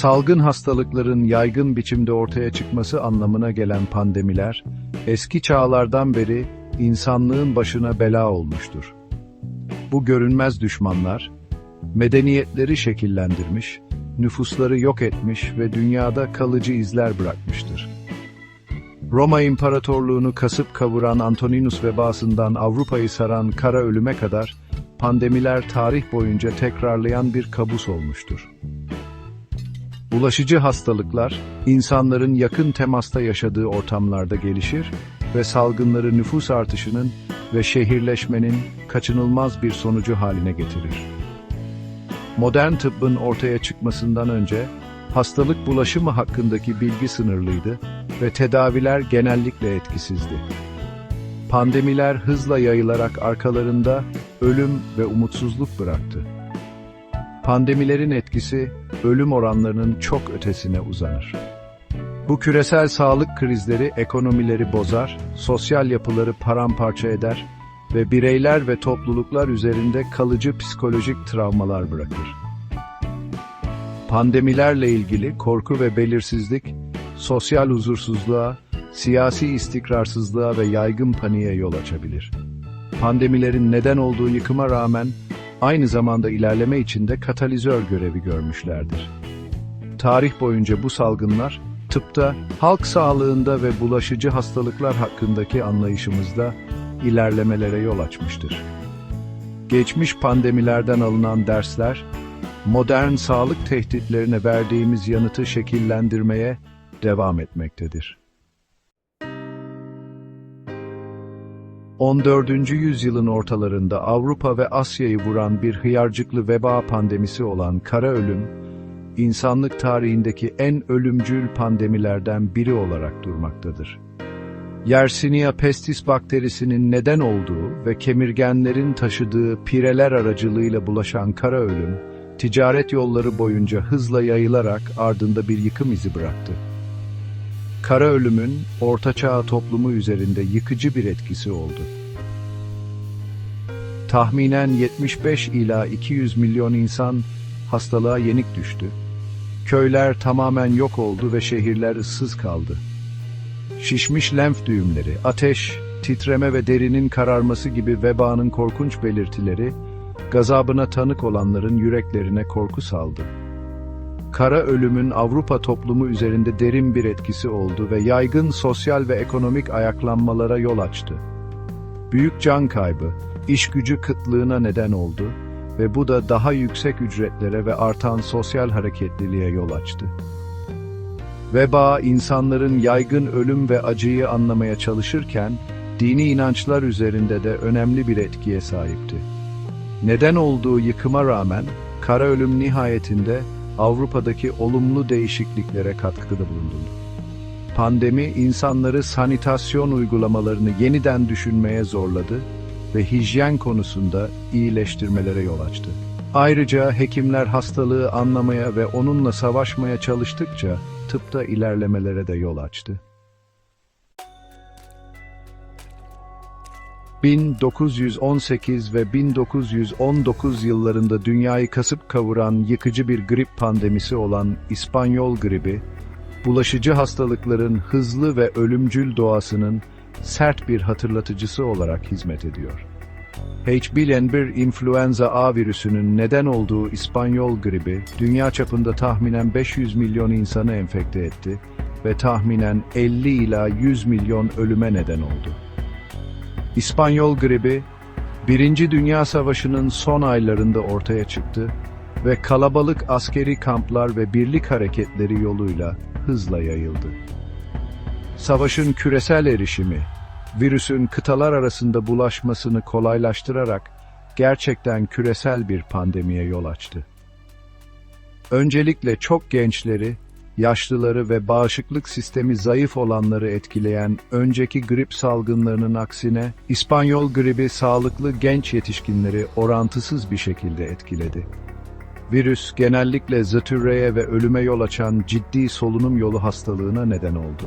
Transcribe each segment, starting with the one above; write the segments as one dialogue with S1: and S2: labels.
S1: Salgın hastalıkların yaygın biçimde ortaya çıkması anlamına gelen pandemiler, eski çağlardan beri insanlığın başına bela olmuştur. Bu görünmez düşmanlar, medeniyetleri şekillendirmiş, nüfusları yok etmiş ve dünyada kalıcı izler bırakmıştır. Roma İmparatorluğunu kasıp kavuran Antoninus vebasından Avrupa'yı saran kara ölüme kadar pandemiler tarih boyunca tekrarlayan bir kabus olmuştur. Bulaşıcı hastalıklar, insanların yakın temasta yaşadığı ortamlarda gelişir ve salgınları nüfus artışının ve şehirleşmenin kaçınılmaz bir sonucu haline getirir. Modern tıbbın ortaya çıkmasından önce, hastalık bulaşımı hakkındaki bilgi sınırlıydı ve tedaviler genellikle etkisizdi. Pandemiler hızla yayılarak arkalarında ölüm ve umutsuzluk bıraktı. Pandemilerin etkisi, ölüm oranlarının çok ötesine uzanır. Bu küresel sağlık krizleri ekonomileri bozar, sosyal yapıları paramparça eder ve bireyler ve topluluklar üzerinde kalıcı psikolojik travmalar bırakır. Pandemilerle ilgili korku ve belirsizlik, sosyal huzursuzluğa, siyasi istikrarsızlığa ve yaygın paniğe yol açabilir. Pandemilerin neden olduğu yıkıma rağmen aynı zamanda ilerleme içinde katalizör görevi görmüşlerdir. Tarih boyunca bu salgınlar, tıpta, halk sağlığında ve bulaşıcı hastalıklar hakkındaki anlayışımızda ilerlemelere yol açmıştır. Geçmiş pandemilerden alınan dersler, modern sağlık tehditlerine verdiğimiz yanıtı şekillendirmeye devam etmektedir. 14. yüzyılın ortalarında Avrupa ve Asya'yı vuran bir hıyarcıklı veba pandemisi olan kara ölüm, insanlık tarihindeki en ölümcül pandemilerden biri olarak durmaktadır. Yersinia pestis bakterisinin neden olduğu ve kemirgenlerin taşıdığı pireler aracılığıyla bulaşan kara ölüm, ticaret yolları boyunca hızla yayılarak ardında bir yıkım izi bıraktı. Kara ölümün Orta Çağ toplumu üzerinde yıkıcı bir etkisi oldu. Tahminen 75 ila 200 milyon insan hastalığa yenik düştü. Köyler tamamen yok oldu ve şehirler ıssız kaldı. Şişmiş lenf düğümleri, ateş, titreme ve derinin kararması gibi vebanın korkunç belirtileri, gazabına tanık olanların yüreklerine korku saldı. Kara ölümün Avrupa toplumu üzerinde derin bir etkisi oldu ve yaygın sosyal ve ekonomik ayaklanmalara yol açtı. Büyük can kaybı, iş gücü kıtlığına neden oldu ve bu da daha yüksek ücretlere ve artan sosyal hareketliliğe yol açtı. Veba, insanların yaygın ölüm ve acıyı anlamaya çalışırken, dini inançlar üzerinde de önemli bir etkiye sahipti. Neden olduğu yıkıma rağmen, kara ölüm nihayetinde Avrupa'daki olumlu değişikliklere katkıda bulundu. Pandemi, insanları sanitasyon uygulamalarını yeniden düşünmeye zorladı ve hijyen konusunda iyileştirmelere yol açtı. Ayrıca hekimler hastalığı anlamaya ve onunla savaşmaya çalıştıkça tıpta ilerlemelere de yol açtı. 1918 ve 1919 yıllarında dünyayı kasıp kavuran yıkıcı bir grip pandemisi olan İspanyol gribi, bulaşıcı hastalıkların hızlı ve ölümcül doğasının sert bir hatırlatıcısı olarak hizmet ediyor. H1N1 influenza A virüsünün neden olduğu İspanyol gribi, dünya çapında tahminen 500 milyon insanı enfekte etti ve tahminen 50 ila 100 milyon ölüme neden oldu. İspanyol gribi, Birinci Dünya Savaşı'nın son aylarında ortaya çıktı ve kalabalık askeri kamplar ve birlik hareketleri yoluyla hızla yayıldı. Savaşın küresel erişimi, virüsün kıtalar arasında bulaşmasını kolaylaştırarak gerçekten küresel bir pandemiye yol açtı. Öncelikle çok gençleri, yaşlıları ve bağışıklık sistemi zayıf olanları etkileyen önceki grip salgınlarının aksine İspanyol gribi sağlıklı genç yetişkinleri orantısız bir şekilde etkiledi. Virüs genellikle zatürreye ve ölüme yol açan ciddi solunum yolu hastalığına neden oldu.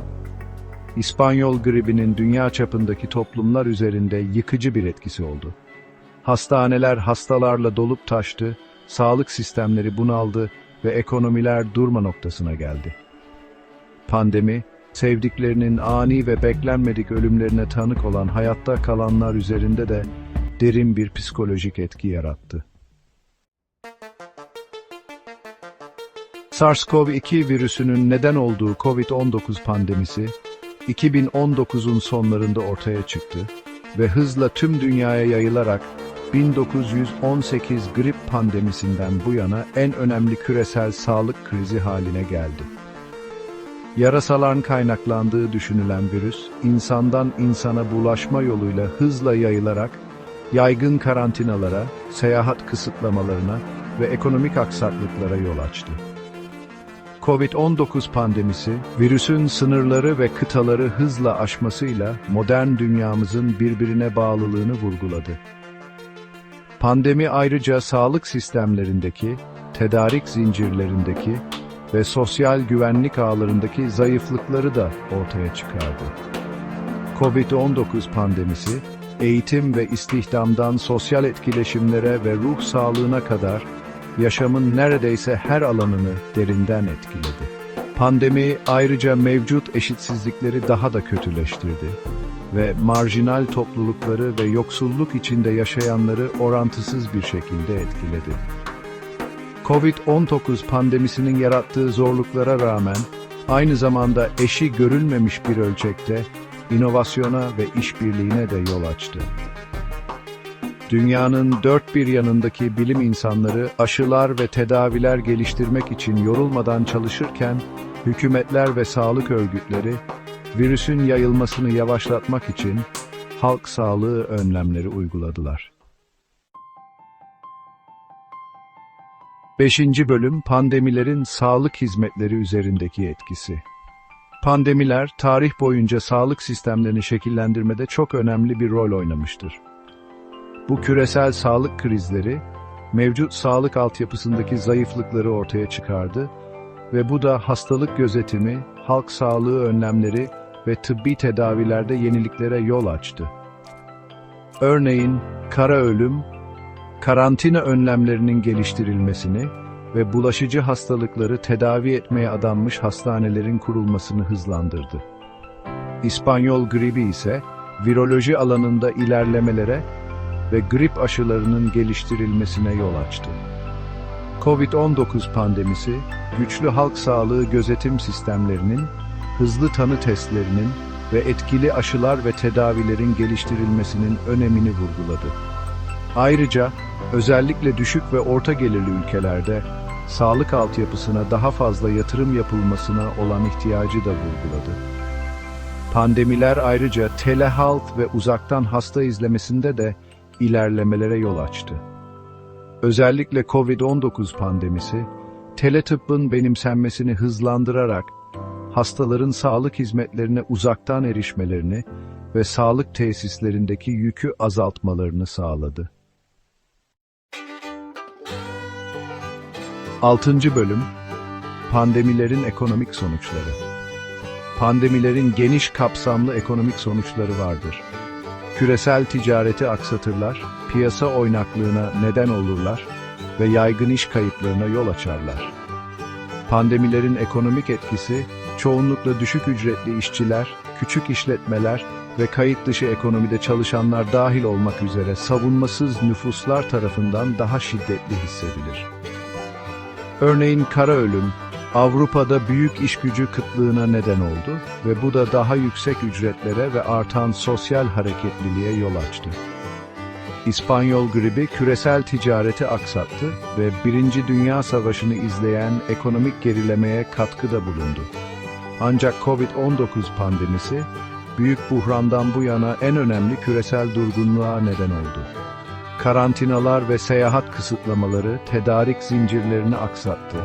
S1: İspanyol gribinin dünya çapındaki toplumlar üzerinde yıkıcı bir etkisi oldu. Hastaneler hastalarla dolup taştı, sağlık sistemleri bunaldı ve ekonomiler durma noktasına geldi. Pandemi, sevdiklerinin ani ve beklenmedik ölümlerine tanık olan hayatta kalanlar üzerinde de derin bir psikolojik etki yarattı. SARS-CoV-2 virüsünün neden olduğu COVID-19 pandemisi, 2019'un sonlarında ortaya çıktı ve hızla tüm dünyaya yayılarak 1918 grip pandemisinden bu yana en önemli küresel sağlık krizi haline geldi. Yarasaların kaynaklandığı düşünülen virüs, insandan insana bulaşma yoluyla hızla yayılarak yaygın karantinalara, seyahat kısıtlamalarına ve ekonomik aksaklıklara yol açtı. Covid-19 pandemisi, virüsün sınırları ve kıtaları hızla aşmasıyla modern dünyamızın birbirine bağlılığını vurguladı. Pandemi ayrıca sağlık sistemlerindeki, tedarik zincirlerindeki ve sosyal güvenlik ağlarındaki zayıflıkları da ortaya çıkardı. Covid-19 pandemisi, eğitim ve istihdamdan sosyal etkileşimlere ve ruh sağlığına kadar yaşamın neredeyse her alanını derinden etkiledi. Pandemi ayrıca mevcut eşitsizlikleri daha da kötüleştirdi ve marjinal toplulukları ve yoksulluk içinde yaşayanları orantısız bir şekilde etkiledi. Covid-19 pandemisinin yarattığı zorluklara rağmen aynı zamanda eşi görülmemiş bir ölçekte inovasyona ve işbirliğine de yol açtı. Dünyanın dört bir yanındaki bilim insanları aşılar ve tedaviler geliştirmek için yorulmadan çalışırken, hükümetler ve sağlık örgütleri virüsün yayılmasını yavaşlatmak için halk sağlığı önlemleri uyguladılar. 5. Bölüm Pandemilerin Sağlık Hizmetleri Üzerindeki Etkisi Pandemiler, tarih boyunca sağlık sistemlerini şekillendirmede çok önemli bir rol oynamıştır. Bu küresel sağlık krizleri, mevcut sağlık altyapısındaki zayıflıkları ortaya çıkardı ve bu da hastalık gözetimi, halk sağlığı önlemleri ve tıbbi tedavilerde yeniliklere yol açtı. Örneğin, kara ölüm, karantina önlemlerinin geliştirilmesini ve bulaşıcı hastalıkları tedavi etmeye adanmış hastanelerin kurulmasını hızlandırdı. İspanyol gribi ise, viroloji alanında ilerlemelere ve grip aşılarının geliştirilmesine yol açtı. Covid-19 pandemisi, güçlü halk sağlığı gözetim sistemlerinin, hızlı tanı testlerinin ve etkili aşılar ve tedavilerin geliştirilmesinin önemini vurguladı. Ayrıca, özellikle düşük ve orta gelirli ülkelerde, sağlık altyapısına daha fazla yatırım yapılmasına olan ihtiyacı da vurguladı. Pandemiler ayrıca telehealth ve uzaktan hasta izlemesinde de ilerlemelere yol açtı. Özellikle COVID-19 pandemisi, teletıbbın benimsenmesini hızlandırarak hastaların sağlık hizmetlerine uzaktan erişmelerini ve sağlık tesislerindeki yükü azaltmalarını sağladı. 6. Bölüm Pandemilerin ekonomik sonuçları Pandemilerin geniş kapsamlı ekonomik sonuçları vardır küresel ticareti aksatırlar, piyasa oynaklığına neden olurlar ve yaygın iş kayıplarına yol açarlar. Pandemilerin ekonomik etkisi, çoğunlukla düşük ücretli işçiler, küçük işletmeler ve kayıt dışı ekonomide çalışanlar dahil olmak üzere savunmasız nüfuslar tarafından daha şiddetli hissedilir. Örneğin kara ölüm, Avrupa'da büyük işgücü kıtlığına neden oldu ve bu da daha yüksek ücretlere ve artan sosyal hareketliliğe yol açtı. İspanyol gribi küresel ticareti aksattı ve Birinci Dünya Savaşı'nı izleyen ekonomik gerilemeye katkıda bulundu. Ancak Covid-19 pandemisi, büyük buhrandan bu yana en önemli küresel durgunluğa neden oldu. Karantinalar ve seyahat kısıtlamaları tedarik zincirlerini aksattı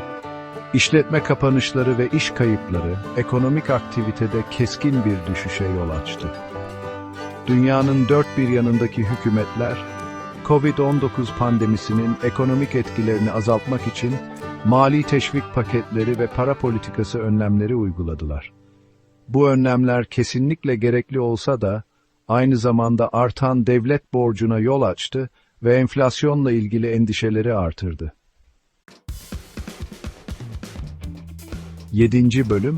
S1: İşletme kapanışları ve iş kayıpları ekonomik aktivitede keskin bir düşüşe yol açtı. Dünyanın dört bir yanındaki hükümetler, Covid-19 pandemisinin ekonomik etkilerini azaltmak için mali teşvik paketleri ve para politikası önlemleri uyguladılar. Bu önlemler kesinlikle gerekli olsa da, aynı zamanda artan devlet borcuna yol açtı ve enflasyonla ilgili endişeleri artırdı. 7. Bölüm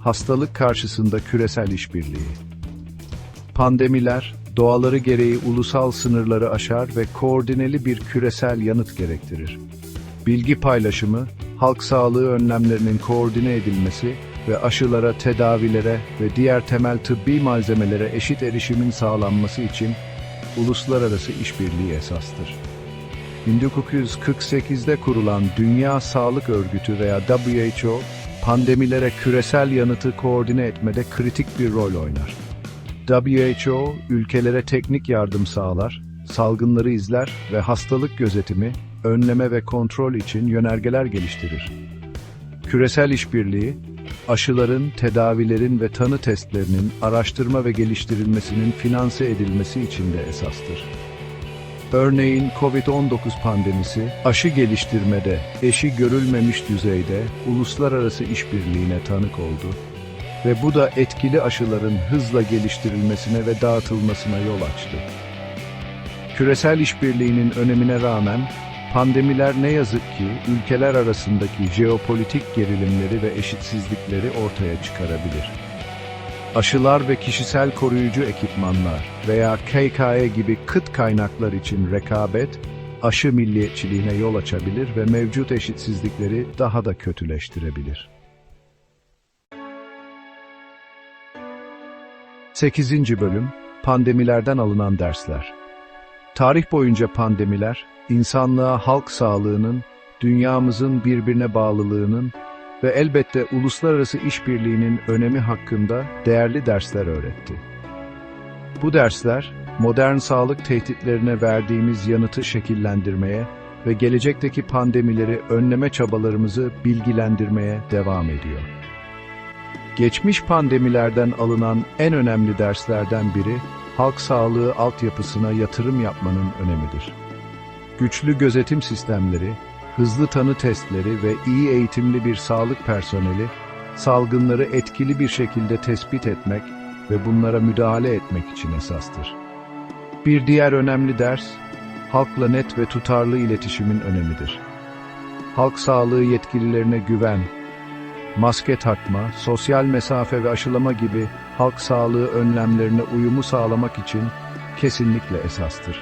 S1: Hastalık karşısında küresel işbirliği. Pandemiler, doğaları gereği ulusal sınırları aşar ve koordineli bir küresel yanıt gerektirir. Bilgi paylaşımı, halk sağlığı önlemlerinin koordine edilmesi ve aşılara, tedavilere ve diğer temel tıbbi malzemelere eşit erişimin sağlanması için uluslararası işbirliği esastır. 1948'de kurulan Dünya Sağlık Örgütü veya WHO, pandemilere küresel yanıtı koordine etmede kritik bir rol oynar. WHO, ülkelere teknik yardım sağlar, salgınları izler ve hastalık gözetimi, önleme ve kontrol için yönergeler geliştirir. Küresel işbirliği, aşıların, tedavilerin ve tanı testlerinin araştırma ve geliştirilmesinin finanse edilmesi için de esastır. Örneğin COVID-19 pandemisi, aşı geliştirmede eşi görülmemiş düzeyde uluslararası işbirliğine tanık oldu ve bu da etkili aşıların hızla geliştirilmesine ve dağıtılmasına yol açtı. Küresel işbirliğinin önemine rağmen pandemiler ne yazık ki ülkeler arasındaki jeopolitik gerilimleri ve eşitsizlikleri ortaya çıkarabilir. Aşılar ve kişisel koruyucu ekipmanlar veya KKE gibi kıt kaynaklar için rekabet, aşı milliyetçiliğine yol açabilir ve mevcut eşitsizlikleri daha da kötüleştirebilir. 8. Bölüm Pandemilerden alınan dersler Tarih boyunca pandemiler, insanlığa halk sağlığının, dünyamızın birbirine bağlılığının ve elbette uluslararası işbirliğinin önemi hakkında değerli dersler öğretti. Bu dersler, modern sağlık tehditlerine verdiğimiz yanıtı şekillendirmeye ve gelecekteki pandemileri önleme çabalarımızı bilgilendirmeye devam ediyor. Geçmiş pandemilerden alınan en önemli derslerden biri, halk sağlığı altyapısına yatırım yapmanın önemidir. Güçlü gözetim sistemleri, hızlı tanı testleri ve iyi eğitimli bir sağlık personeli, salgınları etkili bir şekilde tespit etmek ve bunlara müdahale etmek için esastır. Bir diğer önemli ders, halkla net ve tutarlı iletişimin önemidir. Halk sağlığı yetkililerine güven, maske takma, sosyal mesafe ve aşılama gibi halk sağlığı önlemlerine uyumu sağlamak için kesinlikle esastır.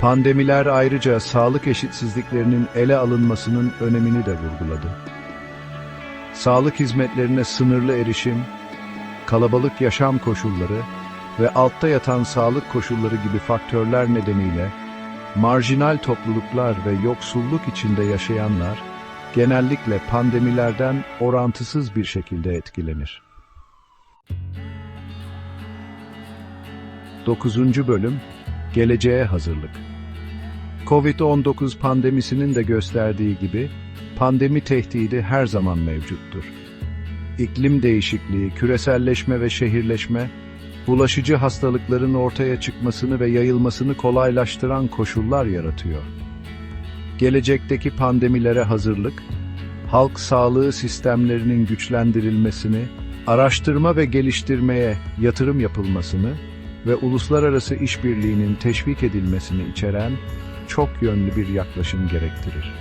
S1: Pandemiler ayrıca sağlık eşitsizliklerinin ele alınmasının önemini de vurguladı. Sağlık hizmetlerine sınırlı erişim, kalabalık yaşam koşulları ve altta yatan sağlık koşulları gibi faktörler nedeniyle marjinal topluluklar ve yoksulluk içinde yaşayanlar genellikle pandemilerden orantısız bir şekilde etkilenir. 9. Bölüm Geleceğe Hazırlık Covid-19 pandemisinin de gösterdiği gibi, pandemi tehdidi her zaman mevcuttur. İklim değişikliği, küreselleşme ve şehirleşme, bulaşıcı hastalıkların ortaya çıkmasını ve yayılmasını kolaylaştıran koşullar yaratıyor. Gelecekteki pandemilere hazırlık, halk sağlığı sistemlerinin güçlendirilmesini, araştırma ve geliştirmeye yatırım yapılmasını ve uluslararası işbirliğinin teşvik edilmesini içeren çok yönlü bir yaklaşım gerektirir.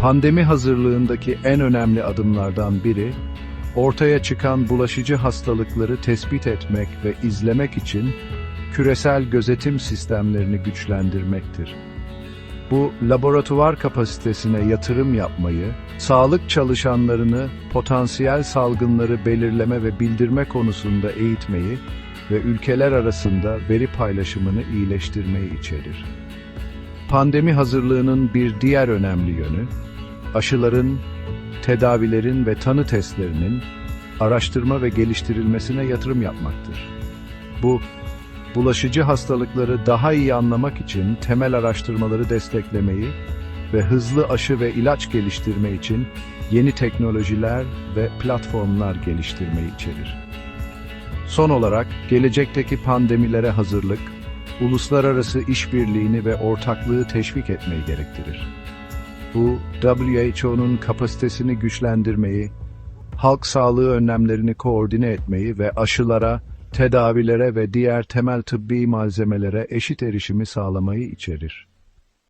S1: Pandemi hazırlığındaki en önemli adımlardan biri, ortaya çıkan bulaşıcı hastalıkları tespit etmek ve izlemek için küresel gözetim sistemlerini güçlendirmektir. Bu, laboratuvar kapasitesine yatırım yapmayı, sağlık çalışanlarını potansiyel salgınları belirleme ve bildirme konusunda eğitmeyi ve ülkeler arasında veri paylaşımını iyileştirmeyi içerir. Pandemi hazırlığının bir diğer önemli yönü, aşıların, tedavilerin ve tanı testlerinin araştırma ve geliştirilmesine yatırım yapmaktır. Bu, bulaşıcı hastalıkları daha iyi anlamak için temel araştırmaları desteklemeyi ve hızlı aşı ve ilaç geliştirme için yeni teknolojiler ve platformlar geliştirmeyi içerir. Son olarak, gelecekteki pandemilere hazırlık, uluslararası işbirliğini ve ortaklığı teşvik etmeyi gerektirir. Bu, WHO'nun kapasitesini güçlendirmeyi, halk sağlığı önlemlerini koordine etmeyi ve aşılara, tedavilere ve diğer temel tıbbi malzemelere eşit erişimi sağlamayı içerir.